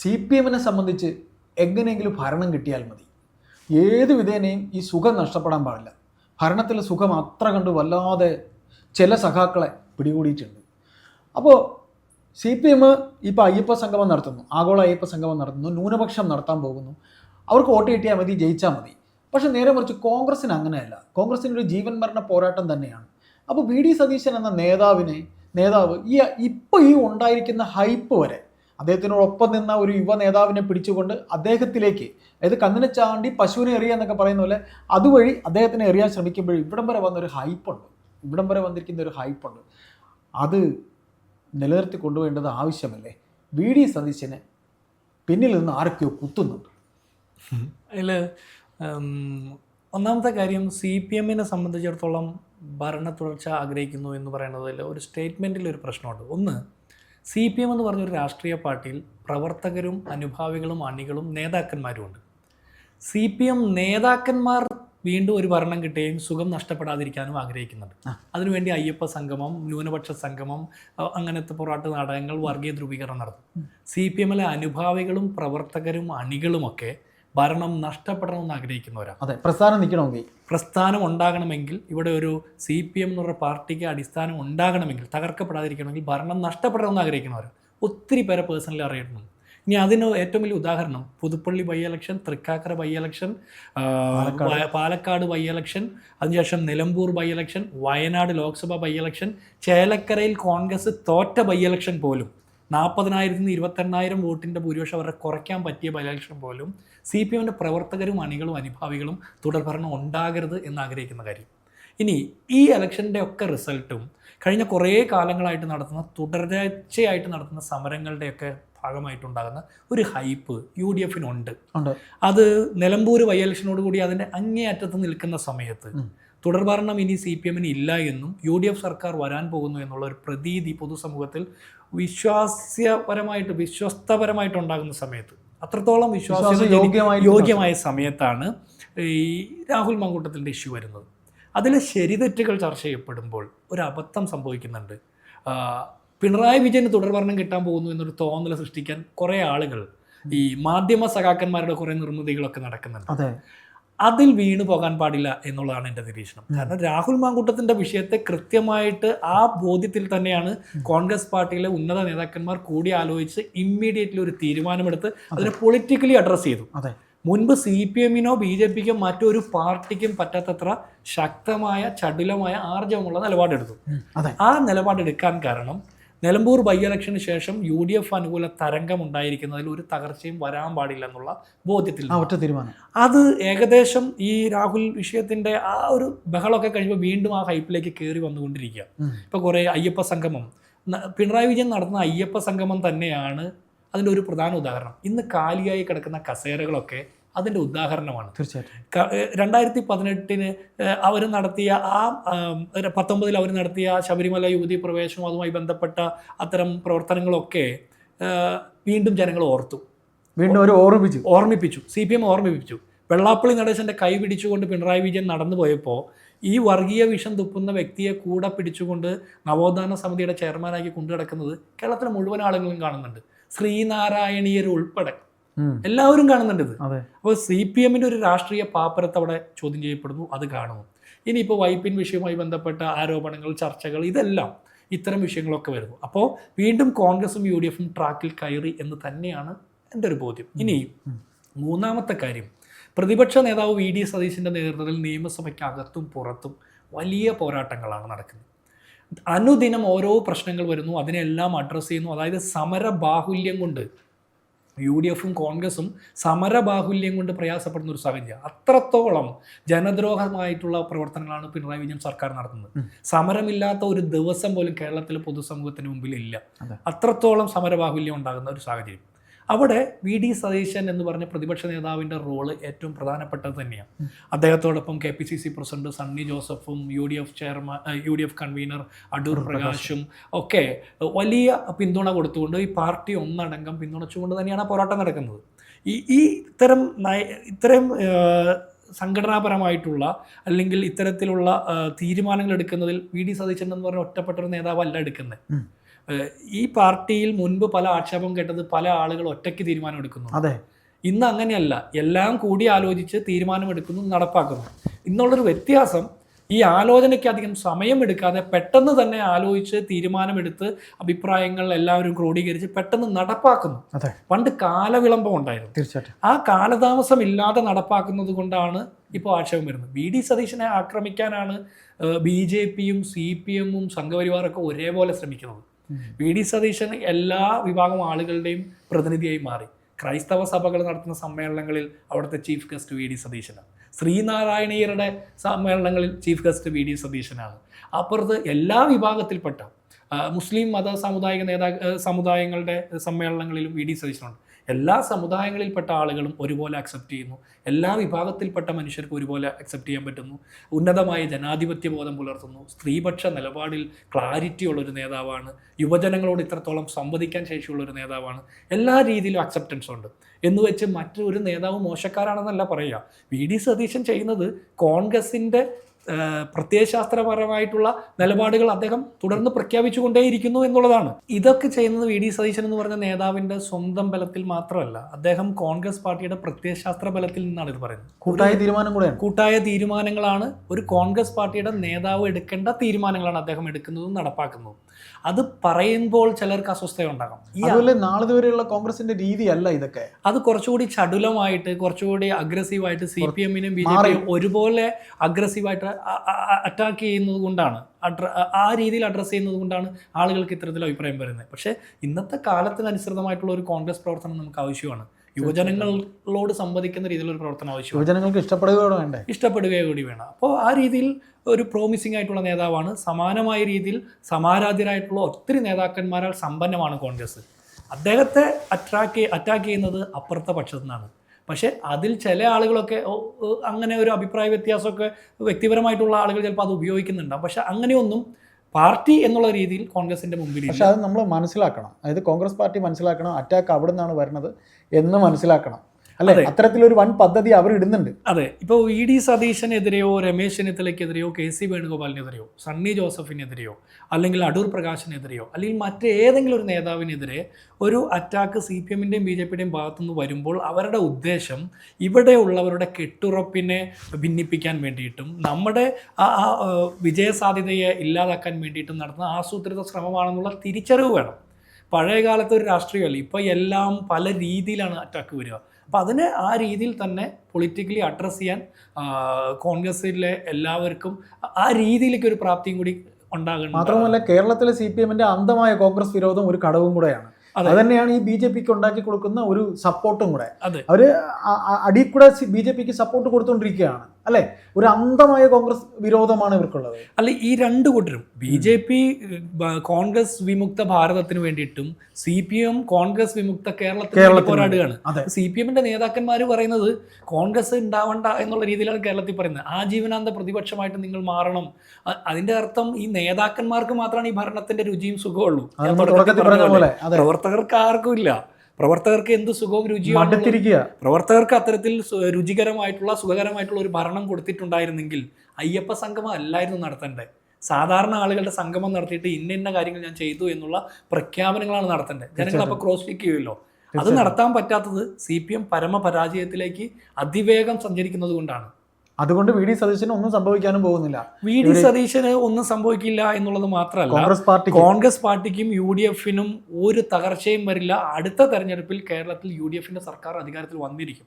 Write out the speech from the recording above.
C P എമ്മിനെ സംബന്ധിച്ച് എങ്ങനെയെങ്കിലും ഭരണം കിട്ടിയാൽ മതി. ഏത് വിധേനയും ഈ സുഖം നഷ്ടപ്പെടാൻ പാടില്ല. ഭരണത്തിലെ സുഖം അത്ര കണ്ട് വല്ലാതെ ചില സഖാക്കളെ പിടികൂടിയിട്ടുണ്ട്. അപ്പോൾ സി പി എം ഇപ്പോൾ അയ്യപ്പ സംഗമം നടത്തുന്നു. ആഗോള അയ്യപ്പ സംഗമം നടത്തുന്നു. ന്യൂനപക്ഷം നടത്താൻ പോകുന്നു. അവർക്ക് വോട്ട് കിട്ടിയാൽ മതി ജയിച്ചാൽ മതി. പക്ഷേ നേരെ മറിച്ച് കോൺഗ്രസ്സിന് അങ്ങനെയല്ല. കോൺഗ്രസ്സിന്റെ ഒരു ജീവൻ മരണ പോരാട്ടം തന്നെയാണ്. അപ്പോൾ വി ഡി സതീശൻ എന്ന നേതാവിനെ നേതാവ് ഈ ഇപ്പോൾ ഈ ഉണ്ടായിരിക്കുന്ന ഹൈപ്പ് വരെ അദ്ദേഹത്തിനോടൊപ്പം നിന്ന ഒരു യുവ നേതാവിനെ പിടിച്ചുകൊണ്ട് അദ്ദേഹത്തിലേക്ക് അതായത് കണ്ണിനെ ചാണ്ടി പശുവിനെ എറിയുക എന്നൊക്കെ പറയുന്ന പോലെ അതുവഴി അദ്ദേഹത്തിനെ എറിയാൻ ശ്രമിക്കുമ്പോൾ ഇവിടം വരെ വന്നൊരു ഹൈപ്പുണ്ട് ഇവിടം വരെ വന്നിരിക്കുന്ന ഒരു ഹൈപ്പുണ്ട് അത് നിലനിർത്തി കൊണ്ടുപോകേണ്ടത് ആവശ്യമല്ലേ? വി ഡി സതീശനെ പിന്നിൽ നിന്ന് ആരൊക്കെയോ കുത്തുന്നുണ്ട്. അതിൽ ഒന്നാമത്തെ കാര്യം സി പി എമ്മിനെ സംബന്ധിച്ചിടത്തോളം ഭരണ തുടർച്ച ആഗ്രഹിക്കുന്നു എന്ന് പറയുന്നതിൽ ഒരു സ്റ്റേറ്റ്മെന്റിൽ ഒരു പ്രശ്നമുണ്ട്. ഒന്ന് സി പി എം എന്ന് പറഞ്ഞൊരു രാഷ്ട്രീയ പാർട്ടിയിൽ പ്രവർത്തകരും അനുഭാവികളും അണികളും നേതാക്കന്മാരും ഉണ്ട് സി പി എം നേതാക്കന്മാർ വീണ്ടും ഒരു ഭരണം കിട്ടുകയും സുഖം നഷ്ടപ്പെടാതിരിക്കാനും ആഗ്രഹിക്കുന്നുണ്ട്. അതിനുവേണ്ടി അയ്യപ്പ സംഗമം ന്യൂനപക്ഷ സംഗമം അങ്ങനത്തെ പോരാട്ട നാടകങ്ങൾ വർഗീയ ധ്രുവീകരണം നടത്തും. സി പി എമ്മിലെ അനുഭാവികളും പ്രവർത്തകരും അണികളുമൊക്കെ ഭരണം നഷ്ടപ്പെടണമെന്ന് ആഗ്രഹിക്കുന്നവരാണ് അതെ പ്രസ്ഥാനം നിൽക്കണമെങ്കിൽ. പ്രസ്ഥാനം ഉണ്ടാകണമെങ്കിൽ ഇവിടെ ഒരു സി പി എം എന്ന് പറഞ്ഞ പാർട്ടിക്ക് അടിസ്ഥാനം ഉണ്ടാകണമെങ്കിൽ തകർക്കപ്പെടാതിരിക്കണമെങ്കിൽ ഭരണം നഷ്ടപ്പെടണമെന്ന് ആഗ്രഹിക്കുന്നവരാണ് ഒത്തിരി പേരെ പേഴ്സണലി അറിയുന്നു ഇനി അതിന് ഏറ്റവും വലിയ ഉദാഹരണം Puthuppally by election Thrikkakara by election Palakkad by election അതിനുശേഷം Nilambur by election Wayanad Lok Sabha by election ചേലക്കരയിൽ കോൺഗ്രസ് തോറ്റ ബൈ എലക്ഷൻ പോലും. നാൽപ്പതിനായിരത്തിൽ നിന്ന് ഇരുപത്തെണ്ണായിരം വോട്ടിന്റെ ഭൂരിപക്ഷം അവരെ കുറയ്ക്കാൻ പറ്റിയ ബൈ പോലും സി പി എമ്മിന്റെ പ്രവർത്തകരും അണികളും അനുഭാവികളും തുടർഭരണം ഉണ്ടാകരുത് എന്ന് ആഗ്രഹിക്കുന്ന കാര്യം. ഇനി ഈ ഇലക്ഷന്റെ ഒക്കെ റിസൾട്ടും കഴിഞ്ഞ കുറേ കാലങ്ങളായിട്ട് നടത്തുന്ന തുടർച്ചയായിട്ട് നടത്തുന്ന സമരങ്ങളുടെയൊക്കെ ഭാഗമായിട്ടുണ്ടാകുന്ന ഒരു ഹൈപ്പ് യു ഡി എഫിനുണ്ട്. അത് നിലമ്പൂർ വൈ ഇലക്ഷനോട് കൂടി അതിന്റെ അങ്ങേയറ്റത്ത് നിൽക്കുന്ന സമയത്ത്. തുടർഭരണം ഇനി സി പി എമ്മിന് ഇല്ല എന്നും യു ഡി എഫ് സർക്കാർ വരാൻ പോകുന്നു എന്നുള്ള ഒരു പ്രതീതി പൊതുസമൂഹത്തിൽ വിശ്വാസ്യപരമായിട്ട് വിശ്വസ്തപരമായിട്ട് ഉണ്ടാകുന്ന സമയത്ത്. അത്രത്തോളം വിശ്വാസ്യത യോഗ്യമായി സമയത്താണ് ഈ രാഹുൽ മങ്കൂട്ടത്തിന്റെ ഇഷ്യൂ വരുന്നത്. അതിൽ ശരിതെറ്റുകൾ ചർച്ച ചെയ്യപ്പെടുമ്പോൾ ഒരു അബദ്ധം സംഭവിക്കുന്നുണ്ട്. പിണറായി വിജയന് തുടർഭരണം കിട്ടാൻ പോകുന്നു എന്നൊരു തോന്നൽ സൃഷ്ടിക്കാൻ കുറേ ആളുകൾ ഈ മാധ്യമ സഖാക്കന്മാരുടെ കുറേ നിർമ്മിതികളൊക്കെ നടക്കുന്നുണ്ട്. അതെ. അതിൽ വീണു പോകാൻ പാടില്ല എന്നുള്ളതാണ് എന്റെ നിരീക്ഷണം. കാരണം രാഹുൽ മാങ്കൂട്ടത്തിന്റെ വിഷയത്തെ കൃത്യമായിട്ട് ആ ബോധ്യത്തിൽ തന്നെയാണ് കോൺഗ്രസ് പാർട്ടിയിലെ ഉന്നത നേതാക്കന്മാർ കൂടി ആലോചിച്ച് ഇമ്മീഡിയറ്റ്ലി ഒരു തീരുമാനമെടുത്ത് അതിനെ പൊളിറ്റിക്കലി അഡ്രസ് ചെയ്തു. അതെ. മുൻപ് സി പി എമ്മിനോ ബി ജെ പിക്കോ മറ്റൊരു പാർട്ടിക്കും പറ്റാത്തത്ര ശക്തമായ ചടുലമായ ആർജവമുള്ള നിലപാടെടുത്തു. ആ നിലപാടെടുക്കാൻ കാരണം നിലമ്പൂർ ബൈ ഇലക്ഷന് ശേഷം യു ഡി എഫ് അനുകൂല തരംഗം ഉണ്ടായിരിക്കുന്നതിൽ ഒരു തകർച്ചയും വരാൻ പാടില്ല എന്നുള്ള ബോധ്യത്തിൽ ഒറ്റ തീരുമാനം. അത് ഏകദേശം ഈ രാഹുൽ വിഷയത്തിന്റെ ആ ഒരു ബഹളമൊക്കെ കഴിയുമ്പോൾ വീണ്ടും ആ ഹൈപ്പിലേക്ക് കയറി വന്നുകൊണ്ടിരിക്കുക. ഇപ്പൊ കുറേ അയ്യപ്പ സംഗമം. പിണറായി വിജയൻ നടത്തുന്ന അയ്യപ്പ സംഗമം തന്നെയാണ് അതിന്റെ ഒരു പ്രധാന ഉദാഹരണം. ഇന്ന് കാലിയായി കിടക്കുന്ന കസേരകളൊക്കെ അതിന്റെ ഉദാഹരണമാണ്. തീർച്ചയായിട്ടും. രണ്ടായിരത്തി പതിനെട്ടിന് അവർ നടത്തിയ ആ പത്തൊമ്പതിൽ അവർ നടത്തിയ ശബരിമല യുവതി പ്രവേശനവും അതുമായി ബന്ധപ്പെട്ട അത്തരം പ്രവർത്തനങ്ങളൊക്കെ വീണ്ടും ജനങ്ങൾ ഓർത്തു. വീണ്ടും ഒരു ഓർമ്മിപ്പിച്ചു. ഓർമ്മിപ്പിച്ചു. സി പി എം ഓർമ്മിപ്പിച്ചു. വെള്ളാപ്പള്ളി നടേശന്റെ കൈ പിടിച്ചുകൊണ്ട് പിണറായി വിജയൻ നടന്നു പോയപ്പോൾ ഈ വർഗീയ വിഷം തുപ്പുന്ന വ്യക്തിയെ കൂടെ പിടിച്ചുകൊണ്ട് നവോത്ഥാന സമിതിയുടെ ചെയർമാനാക്കി കൊണ്ടു കിടക്കുന്നത് കേരളത്തിലെ മുഴുവൻ ആളുകളും കാണുന്നുണ്ട്. ശ്രീനാരായണീയർ ഉൾപ്പെടെ എല്ലാവരും കാണുന്നുണ്ട് ഇത്. അപ്പോൾ സി പി എമ്മിന്റെ ഒരു രാഷ്ട്രീയ പാപ്പരത്ത് അവിടെ ചോദ്യം ചെയ്യപ്പെടുന്നു അത് കാണുന്നു. ഇനിയിപ്പോൾ വൈപ്പിൻ വിഷയവുമായി ബന്ധപ്പെട്ട ആരോപണങ്ങൾ ചർച്ചകൾ ഇതെല്ലാം ഇത്തരം വിഷയങ്ങളൊക്കെ വരുന്നു. അപ്പോൾ വീണ്ടും കോൺഗ്രസും യു ഡി എഫും ട്രാക്കിൽ കയറി എന്ന് തന്നെയാണ് എന്റെ ഒരു ബോധ്യം. ഇനി മൂന്നാമത്തെ കാര്യം. പ്രതിപക്ഷ നേതാവ് വി ഡി സതീശിന്റെ നേതൃത്വത്തിൽ നിയമസഭയ്ക്കകത്തും പുറത്തും വലിയ പോരാട്ടങ്ങളാണ് നടക്കുന്നത്. അനുദിനം ഓരോ പ്രശ്നങ്ങൾ വരുന്നു അതിനെല്ലാം അഡ്രസ്സ് ചെയ്യുന്നു. അതായത് സമര ബാഹുല്യം കൊണ്ട് യു ഡി എഫും കോൺഗ്രസും സമരബാഹുല്യം കൊണ്ട് പ്രയാസപ്പെടുന്ന ഒരു സാഹചര്യം. അത്രത്തോളം ജനദ്രോഹമായിട്ടുള്ള പ്രവർത്തനങ്ങളാണ് പിണറായി വിജയൻ സർക്കാർ നടത്തുന്നത്. സമരമില്ലാത്ത ഒരു ദിവസം പോലും കേരളത്തിലെ പൊതുസമൂഹത്തിന് മുമ്പിൽ ഇല്ല അത്രത്തോളം സമരബാഹുല്യം ഉണ്ടാകുന്ന ഒരു സാഹചര്യം. അവിടെ വി ഡി സതീശൻ എന്ന് പറഞ്ഞ പ്രതിപക്ഷ നേതാവിന്റെ റോൾ ഏറ്റവും പ്രധാനപ്പെട്ടത് തന്നെയാണ്. അദ്ദേഹത്തോടൊപ്പം K P C C president Sunny ജോസഫും U D F chairman U D F convener Adoor പ്രകാശും. ഒക്കെ വലിയ പിന്തുണ കൊടുത്തുകൊണ്ട് ഈ പാർട്ടി ഒന്നടങ്കം പിന്തുണച്ചുകൊണ്ട് തന്നെയാണ് ആ പോരാട്ടം നടക്കുന്നത്. ഈ ഈ ഇത്തരം നയ ഇത്തരം സംഘടനാപരമായിട്ടുള്ള അല്ലെങ്കിൽ ഇത്തരത്തിലുള്ള തീരുമാനങ്ങൾ എടുക്കുന്നതിൽ വി ഡി സതീശൻ എന്ന് പറഞ്ഞ ഒറ്റപ്പെട്ട ഒരു നേതാവല്ല എടുക്കുന്നത്. ഈ പാർട്ടിയിൽ മുൻപ് പല ആക്ഷേപം കേട്ടത് പല ആളുകൾ ഒറ്റയ്ക്ക് തീരുമാനം എടുക്കുന്നു. അതെ. ഇന്ന് അങ്ങനെയല്ല. എല്ലാം കൂടി ആലോചിച്ച് തീരുമാനമെടുക്കുന്നു നടപ്പാക്കുന്നു. ഇന്നുള്ളൊരു വ്യത്യാസം ഈ ആലോചനയ്ക്ക് അധികം സമയമെടുക്കാതെ പെട്ടെന്ന് തന്നെ ആലോചിച്ച് തീരുമാനമെടുത്ത് അഭിപ്രായങ്ങൾ എല്ലാവരും ക്രോഡീകരിച്ച് പെട്ടെന്ന് നടപ്പാക്കുന്നു. അതെ. പണ്ട് കാലവിളംബം ഉണ്ടായിരുന്നു. തീർച്ചയായിട്ടും. ആ കാലതാമസം ഇല്ലാതെ നടപ്പാക്കുന്നത് കൊണ്ടാണ് ഇപ്പോൾ ആക്ഷേപം വരുന്നത്. വി ഡി സതീശനെ ആക്രമിക്കാനാണ് ബി ജെ പിയും സി പി എമ്മും സംഘപരിവാറൊക്കെ ഒരേപോലെ ശ്രമിക്കുന്നത്. വി ഡി സതീശൻ എല്ലാ വിഭാഗം ആളുകളുടെയും പ്രതിനിധിയായി മാറി. ക്രൈസ്തവ സഭകൾ നടത്തുന്ന സമ്മേളനങ്ങളിൽ അവിടുത്തെ ചീഫ് ഗസ്റ്റ് വി ഡി സതീശനാണ്. ശ്രീനാരായണീയരുടെ സമ്മേളനങ്ങളിൽ ചീഫ് ഗസ്റ്റ് വി ഡി സതീശനാണ്. അപ്പുറത്ത് എല്ലാ വിഭാഗത്തിൽപ്പെട്ട മുസ്ലിം മത സാമുദായിക നേതാ സമുദായങ്ങളുടെ സമ്മേളനങ്ങളിലും വി ഡി സതീശനുണ്ട്. എല്ലാ സമുദായങ്ങളിൽപ്പെട്ട ആളുകളും ഒരുപോലെ അക്സെപ്റ്റ് ചെയ്യുന്നു. എല്ലാ വിഭാഗത്തിൽപ്പെട്ട മനുഷ്യർക്ക് ഒരുപോലെ അക്സെപ്റ്റ് ചെയ്യാൻ പറ്റുന്നു. ഉന്നതമായ ജനാധിപത്യ ബോധം പുലർത്തുന്നു. സ്ത്രീപക്ഷ നിലപാടിൽ ക്ലാരിറ്റി ഉള്ളൊരു നേതാവാണ്. യുവജനങ്ങളോട് ഇത്രത്തോളം സംവദിക്കാൻ ശേഷിയുള്ള ഒരു നേതാവാണ്. എല്ലാ രീതിയിലും അക്സെപ്റ്റൻസ് ഉണ്ട്. എന്ന് വെച്ച് മറ്റൊരു നേതാവ് മോശക്കാരാണെന്നല്ല പറയുക. വി ഡി സതീശൻ ചെയ്യുന്നത് കോൺഗ്രസിന്റെ പ്രത്യയശാസ്ത്രപരമായിട്ടുള്ള നിലപാടുകൾ അദ്ദേഹം തുടർന്ന് പ്രഖ്യാപിച്ചുകൊണ്ടേയിരിക്കുന്നു എന്നുള്ളതാണ്. ഇതൊക്കെ ചെയ്യുന്നത് വി ഡി സതീശൻ എന്ന് പറഞ്ഞ നേതാവിന്റെ സ്വന്തം ബലത്തിൽ മാത്രമല്ല അദ്ദേഹം കോൺഗ്രസ് പാർട്ടിയുടെ പ്രത്യയശാസ്ത്ര ബലത്തിൽ നിന്നാണ് ഇത് പറയുന്നത്. കൂട്ടായ തീരുമാനം കൂടെ കൂട്ടായ തീരുമാനങ്ങളാണ് ഒരു കോൺഗ്രസ് പാർട്ടിയുടെ നേതാവ് എടുക്കേണ്ട തീരുമാനങ്ങളാണ് അദ്ദേഹം എടുക്കുന്നതും നടപ്പാക്കുന്നതും. അത് പറയുമ്പോൾ ചിലർക്ക് അസ്വസ്ഥയുണ്ടാകാം അതുപോലെ നാളെ വരെയുള്ള കോൺഗ്രസിന്റെ രീതിയല്ല ഇതൊക്കെ. അത് കുറച്ചുകൂടി ചടുലമായിട്ട് കുറച്ചുകൂടി അഗ്രസീവായിട്ട് സി പി എമ്മിനും ബി ജെ. പിയും ഒരുപോലെ അഗ്രസീവായിട്ട് അറ്റാക്ക് ചെയ്യുന്നത് കൊണ്ടാണ്. ആ- രീതിയിൽ അഡ്രസ്സ് ചെയ്യുന്നത് കൊണ്ടാണ് ആളുകൾക്ക് ഇത്തരത്തിൽ അഭിപ്രായം വരുന്നത്. പക്ഷേ ഇന്നത്തെ കാലത്തിനനുസൃതമായിട്ടുള്ള ഒരു കോൺഗ്രസ് പ്രവർത്തനം നമുക്ക് ആവശ്യമാണ്. യുവജനങ്ങളോട് സംവദിക്കുന്ന രീതിയിലുള്ള ഒരു പ്രവർത്തനം ആവശ്യമാണ്. യുവജനങ്ങൾക്ക് ഇഷ്ടപ്പെടുകയോ വേണ്ടേ? ഇഷ്ടപ്പെടുകയോ കൂടി വേണം. അപ്പോൾ ആ രീതിയിൽ ഒരു പ്രോമിസിംഗ് ആയിട്ടുള്ള നേതാവാണ്. സമാനമായ രീതിയിൽ സമാരാധ്യരായിട്ടുള്ള ഒത്തിരി നേതാക്കന്മാരാൽ സമ്പന്നമാണ് കോൺഗ്രസ്. അദ്ദേഹത്തെ അട്രാക്ക് അറ്റാക്ക് ചെയ്യുന്നത് അപ്പുറത്തെ പക്ഷത്തു നിന്നാണ്. പക്ഷേ അതിൽ ചില ആളുകളൊക്കെ അങ്ങനെ ഒരു അഭിപ്രായ വ്യത്യാസമൊക്കെ വ്യക്തിപരമായിട്ടുള്ള ആളുകൾ ചിലപ്പോൾ അത് ഉപയോഗിക്കുന്നുണ്ടാവും. പക്ഷെ അങ്ങനെയൊന്നും പാർട്ടി എന്നുള്ള രീതിയിൽ കോൺഗ്രസിന്റെ മുമ്പിൽ പക്ഷെ അത് നമ്മൾ മനസ്സിലാക്കണം. അതായത് കോൺഗ്രസ് പാർട്ടി മനസ്സിലാക്കണം അറ്റാക്ക് അവിടെ നിന്നാണ് വരുന്നത് എന്ന് മനസ്സിലാക്കണം. അല്ലെ? അതെ. അത്തരത്തിലൊരു വൻ പദ്ധതി അവർ ഇടുന്നുണ്ട്. അതെ. ഇപ്പോൾ ഇ ഡി സതീശനെതിരെയോ രമേശ് ചെന്നിത്തലയ്ക്കെതിരെയോ കെ സി വേണുഗോപാലിനെതിരെയോ സണ്ണി ജോസഫിനെതിരെയോ അല്ലെങ്കിൽ അടൂർ പ്രകാശിനെതിരെയോ അല്ലെങ്കിൽ മറ്റേതെങ്കിലും ഒരു നേതാവിനെതിരെ ഒരു അറ്റാക്ക് സി പി എമ്മിന്റെയും ബി ജെ പിയുടെയും ഭാഗത്തുനിന്ന് വരുമ്പോൾ അവരുടെ ഉദ്ദേശം ഇവിടെയുള്ളവരുടെ കെട്ടുറപ്പിനെ ഭിന്നിപ്പിക്കാൻ വേണ്ടിയിട്ടും നമ്മുടെ ആ, വിജയസാധ്യതയെ ഇല്ലാതാക്കാൻ വേണ്ടിയിട്ടും നടത്തുന്ന ആസൂത്രിത ശ്രമമാണെന്നുള്ള തിരിച്ചറിവ് വേണം. പഴയ കാലത്തെ ഒരു രാഷ്ട്രീയമല്ല ഇപ്പോൾ എല്ലാം പല രീതിയിലാണ് അറ്റാക്ക് വരിക. അപ്പോൾ അതിനെ ആ രീതിയിൽ തന്നെ പൊളിറ്റിക്കലി അഡ്രസ്സ് ചെയ്യാൻ കോൺഗ്രസ്സിലെ കോൺഗ്രസിലെ എല്ലാവർക്കും ആ രീതിയിലേക്ക് ഒരു പ്രാപ്തിയും കൂടി ഉണ്ടാകണം മാത്രമല്ല കേരളത്തിലെ സി പി എമ്മിന്റെ അന്ധമായ കോൺഗ്രസ് വിരോധം ഒരു ഘടകവും കൂടെയാണ്. അത്. തന്നെയാണ് ഈ ബി ജെ പിക്ക് ഉണ്ടാക്കി കൊടുക്കുന്ന ഒരു സപ്പോർട്ടും കൂടെ. അവർ അടിയിൽ കൂടെ ബി ജെ പിക്ക് സപ്പോർട്ട് കൊടുത്തുകൊണ്ടിരിക്കുകയാണ് അല്ലെ? ഒരു അന്ധമായ കോൺഗ്രസ് വിരോധമാണ് ഇവർക്കുള്ളത്. അല്ല ഈ രണ്ട് കൂട്ടരും ബി ജെ പി കോൺഗ്രസ് വിമുക്ത ഭാരതത്തിന് വേണ്ടിയിട്ടും സി പി എം കോൺഗ്രസ് വിമുക്ത കേരളത്തിൽ പോരാടുകയാണ്. സി പി എമ്മിന്റെ നേതാക്കന്മാർ പറയുന്നത് കോൺഗ്രസ് ഉണ്ടാവണ്ട എന്നുള്ള രീതിയിലാണ് കേരളത്തിൽ പറയുന്നത്. ആ ജീവനാന്ത പ്രതിപക്ഷമായിട്ട് നിങ്ങൾ മാറണം. അതിന്റെ അർത്ഥം ഈ നേതാക്കന്മാർക്ക് മാത്രമാണ് ഈ ഭരണത്തിന്റെ രുചിയും സുഖമുള്ളൂ പ്രവർത്തകർക്ക് ആർക്കും ഇല്ല. പ്രവർത്തകർക്ക് എന്ത് സുഖവും രുചിയും പ്രവർത്തകർക്ക് അത്തരത്തിൽ രുചികരമായിട്ടുള്ള സുഖകരമായിട്ടുള്ള ഒരു ഭരണം കൊടുത്തിട്ടുണ്ടായിരുന്നെങ്കിൽ അയ്യപ്പ സംഗമം അല്ലായിരുന്നു നടത്തേണ്ടത്. സാധാരണ ആളുകളുടെ സംഗമം നടത്തിയിട്ട് ഇന്ന ഇന്ന കാര്യങ്ങൾ ഞാൻ ചെയ്തു എന്നുള്ള പ്രഖ്യാപനങ്ങളാണ് നടത്തേണ്ടത്. ജനങ്ങൾ അപ്പോൾ ക്രോസ് ചെക്ക് ചെയ്യുമല്ലോ. അത് നടത്താൻ പറ്റാത്തത് സി പി എം പരമപരാജയത്തിലേക്ക് അതിവേഗം സഞ്ചരിക്കുന്നത് കൊണ്ടാണ്. അതുകൊണ്ട് വി ഡി സതീശന് ഒന്നും സംഭവിക്കാനും പോകുന്നില്ല. വി ഡി സതീശന് ഒന്നും സംഭവിക്കില്ല എന്നുള്ളത് മാത്രമല്ല കോൺഗ്രസ് പാർട്ടി കോൺഗ്രസ് പാർട്ടിക്കും യു ഡി എഫിനും ഒരു തകർച്ചയും വരില്ല. അടുത്ത തെരഞ്ഞെടുപ്പിൽ കേരളത്തിൽ യു ഡി എഫിന്റെ സർക്കാർ അധികാരത്തിൽ വന്നിരിക്കും.